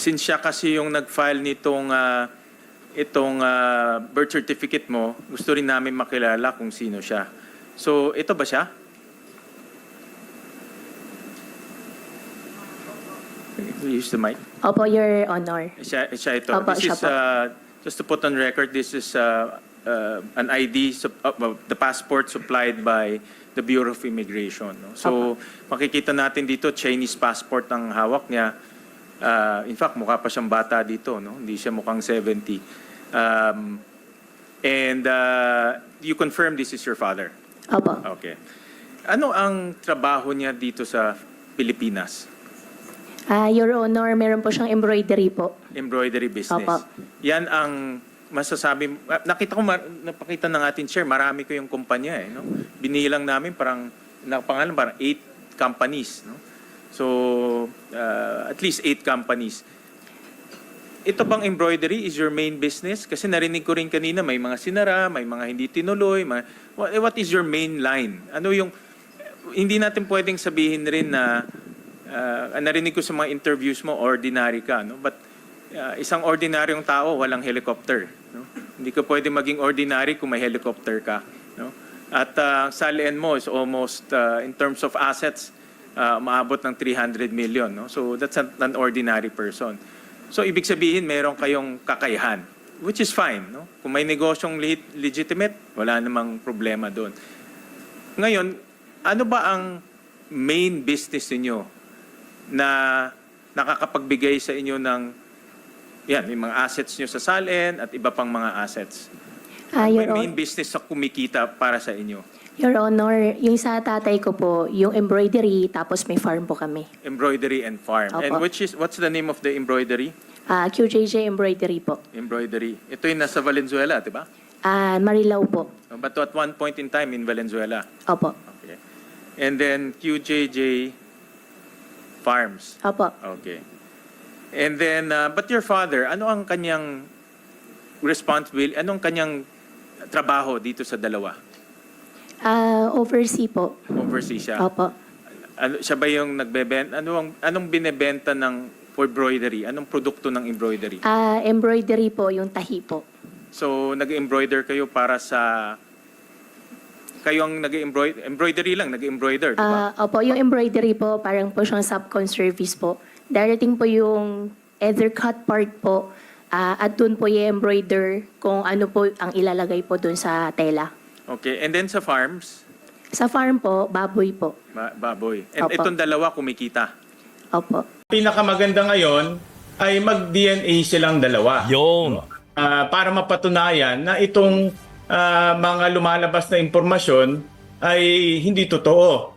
since siya kasi yung nag-file nitong ah, itong ah, birth certificate mo, gusto rin namin makilala kung sino siya. So, ito ba siya? Use the mic. Opo, Your Honor. Siya, siya ito. Opo, this siya is, po. uh, just to put on record, this is uh, uh, an ID, uh, the passport supplied by the Bureau of Immigration. No? So, makikita natin dito, Chinese passport ang hawak niya. Uh, in fact, mukha pa siyang bata dito. No? Hindi siya mukhang 70. Um, and uh, you confirm this is your father? Opo. Okay. Ano ang trabaho niya dito sa Pilipinas? Ah, Your Honor, meron po siyang embroidery po. embroidery business. Opo. Yan ang masasabi, ah, nakita ko, napakita ng ating share, marami ko yung kumpanya eh. No? Binilang namin parang, nakapangalan parang eight companies. No? So, uh, at least eight companies. Ito bang embroidery is your main business? Kasi narinig ko rin kanina, may mga sinara, may mga hindi tinuloy. Mga, what, what is your main line? Ano yung, hindi natin pwedeng sabihin rin na, uh, narinig ko sa mga interviews mo, ordinary ka. No? But uh, isang ordinaryong tao, walang helicopter. No? Hindi ka pwede maging ordinary kung may helicopter ka. No? At uh, salian mo is almost, uh, in terms of assets, uh, maabot ng 300 million. No? So that's an, an ordinary person. So ibig sabihin, meron kayong kakayahan, which is fine. No? Kung may negosyong le- legitimate, wala namang problema doon. Ngayon, ano ba ang main business ninyo na nakakapagbigay sa inyo ng yan, yung mga assets nyo sa Salen at iba pang mga assets? Ah, May Your, main Hon- business sa kumikita para sa inyo? Your Honor, yung sa tatay ko po, yung embroidery, tapos may farm po kami. Embroidery and farm. And Opo. which is, what's the name of the embroidery? Ah, QJJ embroidery po. Embroidery. Ito yung nasa Valenzuela, di ba? Ah, Marilao po. But at one point in time in Valenzuela. Opo. Okay. And then QJJ Farms. Opo. Okay. And then, uh, but your father, ano ang kanyang responsibility, anong kanyang trabaho dito sa dalawa? Oversea po. Overseas siya. Opo. Ano, siya ba yung nagbebenta? Ano ang, anong binebenta ng for embroidery? Anong produkto ng embroidery? Ah, embroidery po, yung tahi po. So, nag-embroider kayo para sa... Kayo ang nag-embroider, embroidery lang, nag-embroider, di ba? Ah, opo, yung embroidery po, parang po siyang subcon service po. Darating po yung either cut part po, ah, at dun po i-embroider kung ano po ang ilalagay po dun sa tela. Okay, and then sa farms, Sa farm po, baboy po. ba- baboy. And Opo. itong dalawa kumikita. Opo. pinakamaganda ngayon ay mag-DNA silang dalawa. Yun. Ah, para mapatunayan na itong ah, mga lumalabas na impormasyon ay hindi totoo.